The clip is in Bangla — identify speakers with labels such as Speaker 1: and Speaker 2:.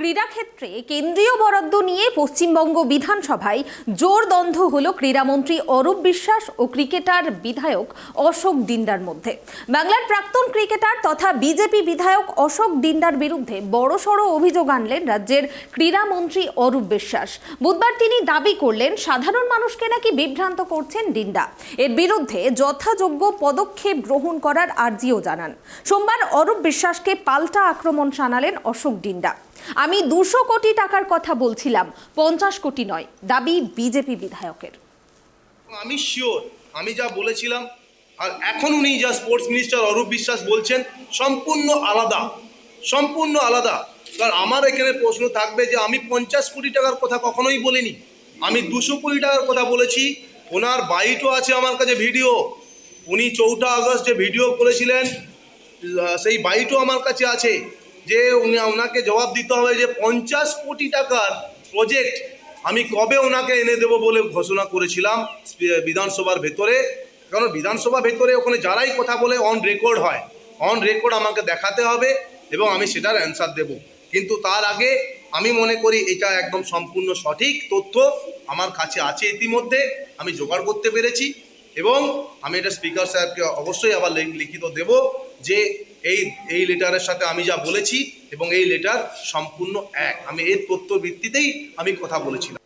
Speaker 1: ক্রীড়াক্ষেত্রে কেন্দ্রীয় বরাদ্দ নিয়ে পশ্চিমবঙ্গ বিধানসভায় জোর দ্বন্দ্ব হল ক্রীড়ামন্ত্রী অরূপ বিশ্বাস ও ক্রিকেটার বিধায়ক অশোক ডিন্ডার মধ্যে। বাংলার প্রাক্তন ক্রিকেটার তথা বিজেপি বিধায়ক অশোক ডিন্ডার বিরুদ্ধে বড়সড় অভিযোগ আনলেন রাজ্যের ক্রীড়ামন্ত্রী অরূপ বিশ্বাস। বুধবার তিনি দাবি করলেন, সাধারণ মানুষকে নাকি বিভ্রান্ত করছেন ডিন্ডা এর বিরুদ্ধে যথাযোগ্য পদক্ষেপ গ্রহণ করার আর্জিও জানান। সোমবার অরূপ বিশ্বাসকে পাল্টা আক্রমণ শানালেন অশোক ডিন্ডা আমি দুশো কোটি টাকার কথা বলছিলাম, পঞ্চাশ কোটি নয়, দাবি বিজেপি বিধায়কের।
Speaker 2: আমি শিওর আমি যা বলেছিলাম, আর এখন উনি যা স্পোর্টস মিনিস্টার অরূপ বিশ্বাস বলছেন, সম্পূর্ণ আলাদা সম্পূর্ণ আলাদা। কারণ আমার এখানে প্রশ্ন থাকবে যে আমি পঞ্চাশ কোটি টাকার কথা কখনোই বলিনি। আমি দুশো কোটি টাকার কথা বলেছি, ওনার বাইটও আছে আমার কাছে ভিডিও উনি চৌঠা আগস্ট যে ভিডিও করেছিলেন সেই বাইটও আমার কাছে আছে। যে উনি ওনাকে জবাব দিতে হবে যে পঞ্চাশ কোটি টাকার প্রজেক্ট আমি কবে ওনাকে এনে দেবো বলে ঘোষণা করেছিলাম বিধানসভার ভেতরে। কারণ বিধানসভা ভেতরে ওখানে যারাই কথা বলে অন রেকর্ড হয়। অন রেকর্ড আমাকে দেখাতে হবে এবং আমি সেটার অ্যান্সার দেব। কিন্তু তার আগে আমি মনে করি এটা একদম সম্পূর্ণ সঠিক তথ্য আমার কাছে আছে ইতিমধ্যে, আমি জোগাড় করতে পেরেছি এবং আমি এটা স্পিকার সাহেবকে অবশ্যই আবার লিখিত দেব যে এই এই লেটারের সাথে আমি যা বলেছি এবং এই লেটার সম্পূর্ণ এক। আমি এর তথ্য ভিত্তিতেই আমি কথা বলেছিলাম।